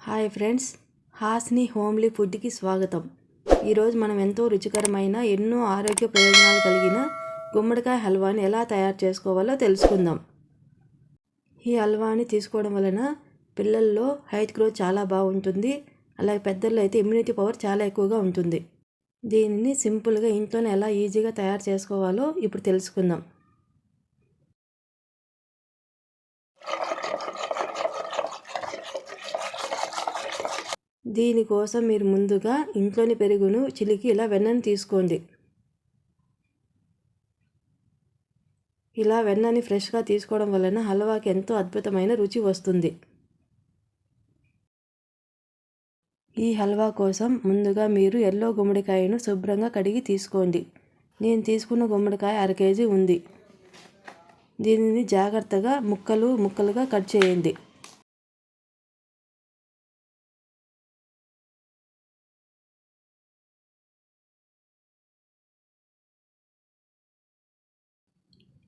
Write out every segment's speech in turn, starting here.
Hi friends Hasni homely ఫుడ్కి స్వాగతం. ఈరోజు మనం ఎంతో రుచికరమైన ఎన్నో ఆరోగ్య ప్రయోజనాలు కలిగిన గుమ్మడికాయ హల్వాని ఎలా తయారు చేసుకోవాలో తెలుసుకుందాం. ఈ హల్వాని తీసుకోవడం వలన పిల్లల్లో హైట్ గ్రోత్ చాలా బాగుంటుంది. అలాగే పెద్దల్లో అయితే ఇమ్యూనిటీ పవర్ చాలా ఎక్కువగా ఉంటుంది. దీనిని సింపుల్గా ఇంట్లోనే ఎలా ఈజీగా తయారు చేసుకోవాలో ఇప్పుడు తెలుసుకుందాం. దీనికోసం మీరు ముందుగా ఇంట్లోని పెరుగును చిలికి ఇలా వెన్నను తీసుకోండి. ఇలా వెన్నని ఫ్రెష్గా తీసుకోవడం వలన హల్వాకి ఎంతో అద్భుతమైన రుచి వస్తుంది. ఈ హల్వా కోసం ముందుగా మీరు ఎల్లో గుమ్మడికాయను శుభ్రంగా కడిగి తీసుకోండి. నేను తీసుకున్న గుమ్మడికాయ అర కేజీ ఉంది. దీనిని జాగ్రత్తగా ముక్కలు ముక్కలుగా కట్ చేయండి.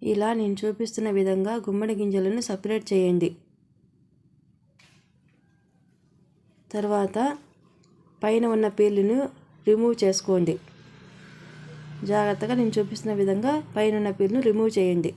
ఇలా నేను చూపిస్తున్న విధంగా గుమ్మడి గింజలను సపరేట్ చేయండి. తర్వాత పైన ఉన్న పీళ్ళను రిమూవ్ చేసుకోండి. జాగ్రత్తగా నేను చూపిస్తున్న విధంగా పైన ఉన్న పీల్ను రిమూవ్ చేయండి.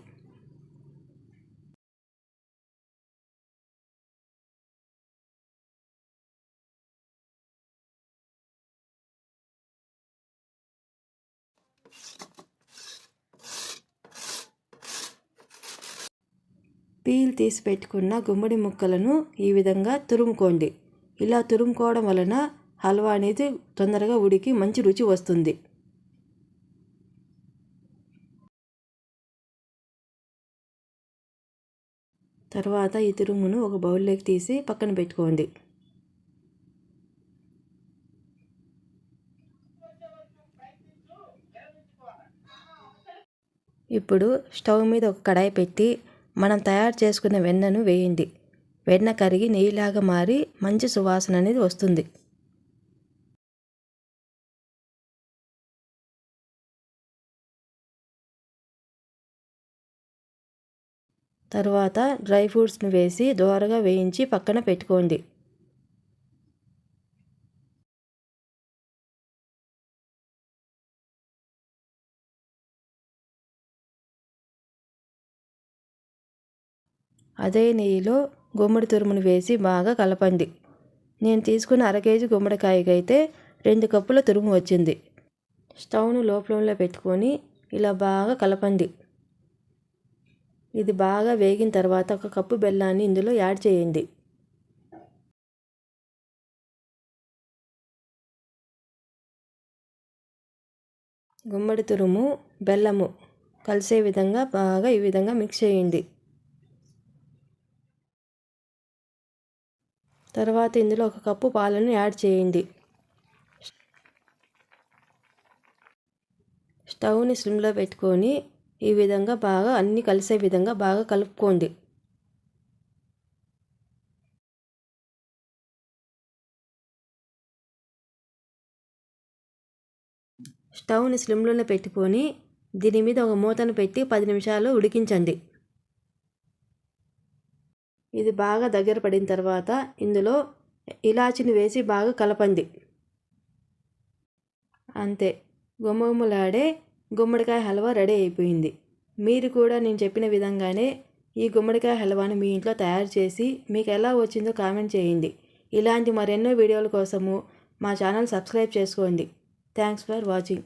పీల్ తీసి పెట్టుకున్న గుమ్మడి ముక్కలను ఈ విధంగా తురుముకోండి. ఇలా తురుముకోవడం వలన హల్వా అనేది తొందరగా ఉడికి మంచి రుచి వస్తుంది. తర్వాత ఈ తురుమును ఒక బౌల్లోకి తీసి పక్కన పెట్టుకోండి. ఇప్పుడు స్టవ్ మీద ఒక కడాయి పెట్టి మనం తయారు చేసుకున్న వెన్నను వేయండి. వెన్న కరిగి నెయ్యిలాగా మారి మంచి సువాసన అనేది వస్తుంది. తర్వాత డ్రై ఫ్రూట్స్ని వేసి దోరగా వేయించి పక్కన పెట్టుకోండి. అదే నెయ్యిలో గుమ్మడి తురుమును వేసి బాగా కలపండి. నేను తీసుకున్న అర కేజీ గుమ్మడికాయకైతే రెండు కప్పుల తురుము వచ్చింది. స్టవ్ను లో ఫ్లేమ్లో పెట్టుకొని ఇలా బాగా కలపండి. ఇది బాగా వేగిన తర్వాత ఒక కప్పు బెల్లాన్ని ఇందులో యాడ్ చేయండి. గుమ్మడి తురుము బెల్లము కలిసే విధంగా బాగా ఈ విధంగా మిక్స్ చేయండి. తర్వాత ఇందులో ఒక కప్పు పాలను యాడ్ చేయండి. స్టవ్ని స్లిమ్లో పెట్టుకొని ఈ విధంగా బాగా అన్నీ కలిసే విధంగా బాగా కలుపుకోండి. స్టవ్ని స్లిమ్లోనే పెట్టుకొని దీని మీద ఒక మూతను పెట్టి పది నిమిషాలు ఉడికించండి. ఇది బాగా దగ్గర పడిన తర్వాత ఇందులో ఇలాచిని వేసి బాగా కలపండి. అంతే. గుమ్మగుమ్మలాడే గుమ్మడికాయ హల్వా రెడీ అయిపోయింది. మీరు కూడా నేను చెప్పిన విధంగానే ఈ గుమ్మడికాయ హల్వాని మీ ఇంట్లో తయారు చేసి మీకు ఎలా వచ్చిందో కామెంట్ చేయండి. ఇలాంటి మరెన్నో వీడియోల కోసము మా ఛానల్ సబ్స్క్రైబ్ చేసుకోండి. Thanks for watching.